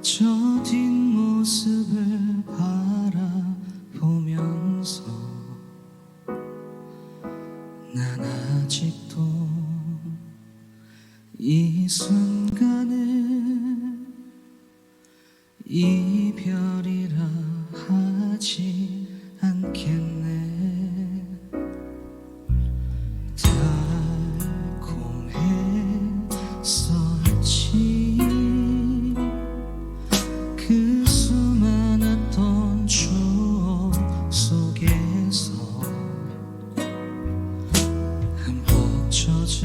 저 뒷모습을 바라보면서 난 아직도 이 순간 주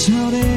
It's not